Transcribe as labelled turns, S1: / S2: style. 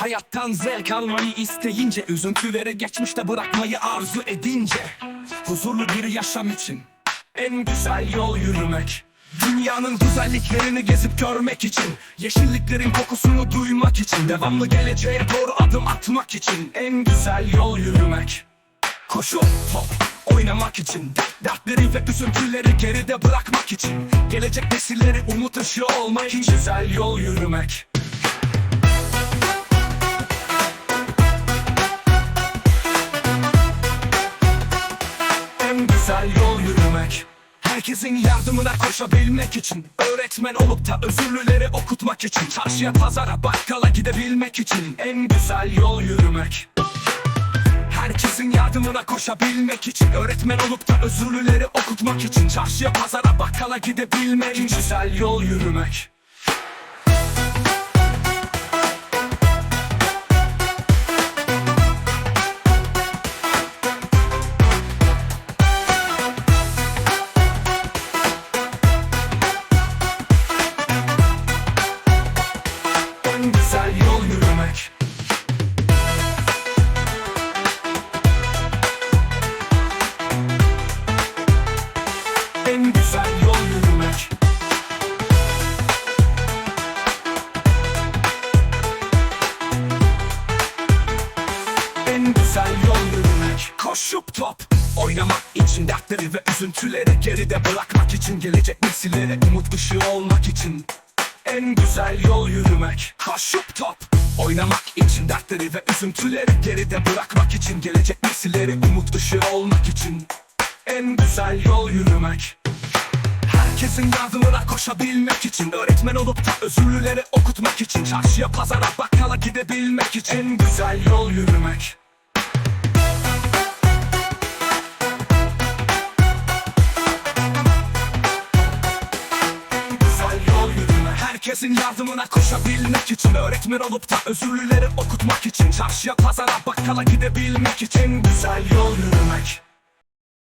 S1: Hayattan zevk almayı isteyince Üzüntüleri geçmişte bırakmayı arzu edince Huzurlu bir yaşam için En güzel yol yürümek Dünyanın güzelliklerini gezip görmek için Yeşilliklerin kokusunu duymak için Devamlı geleceğe doğru adım atmak için En güzel yol yürümek Koşup top oynamak için Dertleri ve üzüntüleri geride bırakmak için Gelecek nesilleri umut ışığı olmak için Güzel yol yürümek güzel yol yürümek. Herkesin yardımına koşabilmek için. Öğretmen olup da özürlüleri okutmak için. Çarşıya pazara bakkala gidebilmek için. En güzel yol yürümek. Herkesin yardımına koşabilmek için. Öğretmen olup da özürlüleri okutmak için. Çarşıya pazara bakkala gidebilmek için. Güzel yol yürümek güzel yol yürümek. Koşup top oynamak için Dertleri ve üzüntüleri geride bırakmak için Gelecek nesillere umut ışığı olmak için En güzel yol yürümek. Koşup top oynamak için Dertleri ve üzüntüleri geride bırakmak için Gelecek nesillere umut ışığı olmak için En güzel yol yürümek. Herkesin yardımına koşabilmek için Öğretmen olup da özürlüleri okutmak için Çarşıya pazara bakkala gidebilmek için En güzel yol yürümek Herkesin yardımına koşabilmek için Öğretmen olup da özürlüleri okutmak için Çarşıya pazara bakkala gidebilmek için güzel yol yürümek